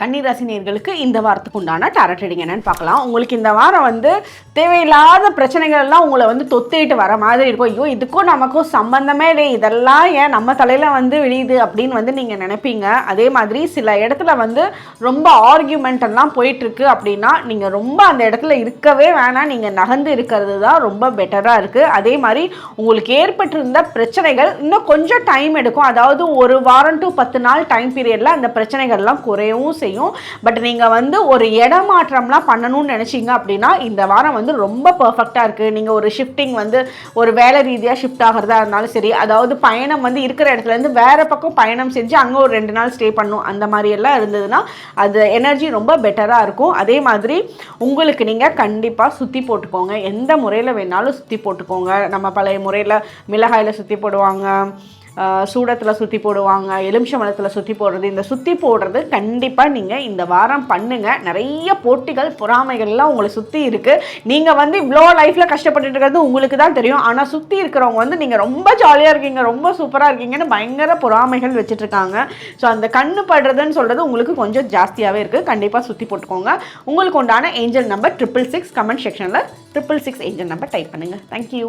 கன்னிராசினியர்களுக்கு இந்த வாரத்துக்கு உண்டான டேரட் ரீடிங் என்னன்னு பார்க்கலாம். உங்களுக்கு இந்த வாரம் வந்து தேவையில்லாத பிரச்சனைகள் எல்லாம் உங்களை வந்து தொத்திட்டு வர மாதிரி இருக்கும். ஐயோ இதுக்கும் நமக்கும் சம்பந்தமே இல்லை இதெல்லாம் ஏன் நம்ம தலையில் வந்து விழியுது அப்படின்னு வந்து நீங்கள் நினைப்பீங்க. அதே மாதிரி சில இடத்துல வந்து ரொம்ப ஆர்கியூமெண்ட் எல்லாம் போயிட்டுருக்கு அப்படின்னா நீங்கள் ரொம்ப அந்த இடத்துல இருக்கவே வேணாம். நீங்கள் நகர்ந்து இருக்கிறது தான் ரொம்ப பெட்டராக இருக்குது அதே மாதிரி உங்களுக்கு ஏற்பட்டிருந்த பிரச்சனைகள் இன்னும் கொஞ்சம் டைம் எடுக்கும். அதாவது ஒரு வாரம் டு பத்து நாள் டைம் பீரியடில் அந்த பிரச்சனைகள்லாம் குறையவும் செய்யும். பட் நீங்கள் வந்து ஒரு இடமாற்றம்லாம் பண்ணணும்னு நினச்சிங்க அப்படின்னா இந்த வாரம் வந்து ரொம்ப பர்ஃபெக்டாக இருக்குது நீங்கள் ஒரு ஷிஃப்டிங் வந்து ஒரு வேலை ரீதியாக ஷிஃப்ட் ஆகிறதா இருந்தாலும் சரி அதாவது பயணம் வந்து இருக்கிற இடத்துலேருந்து வேறு பக்கம் பயணம் செஞ்சு அங்கே ஒரு ரெண்டு நாள் ஸ்டே பண்ணும் அந்த மாதிரி எல்லாம் இருந்ததுன்னா அது எனர்ஜி ரொம்ப பெட்டராக இருக்கும். அதே மாதிரி உங்களுக்கு நீங்கள் கண்டிப்பாக சுற்றி போட்டுக்கோங்க. எந்த முறையில் வேணாலும் சுற்றி போட்டுக்கோங்க. நம்ம பழைய முறையில் மிளகாயில் சுற்றி போடுவாங்க. சூடத்தில் சுற்றி போடுவாங்க எலுமிச்சம்பழத்தில் சுற்றி போடுறது. இந்த சுற்றி போடுறது கண்டிப்பாக நீங்கள் இந்த வாரம் பண்ணுங்கள் நிறைய போட்டிகள் பொறாமைகள்லாம் உங்களை சுற்றி இருக்குது நீங்கள் வந்து இவ்வளோ லைஃப்பில் கஷ்டப்பட்டுட்டு இருக்கிறது உங்களுக்கு தான் தெரியும். ஆனால் சுற்றி இருக்கிறவங்க வந்து நீங்கள் ரொம்ப ஜாலியாக இருக்கீங்க ரொம்ப சூப்பராக இருக்கீங்கன்னு பயங்கர பொறாமைகள் வச்சுட்ருக்காங்க ஸோ அந்த கண்ணு படுறதுன்னு சொல்கிறது உங்களுக்கு கொஞ்சம் ஜாஸ்தியாகவே இருக்குது கண்டிப்பாக சுற்றி போட்டுக்கோங்க. உங்களுக்கு உண்டான angel number triple six comment செக்ஷனில் triple six angel number type பண்ணுங்கள் தேங்க்யூ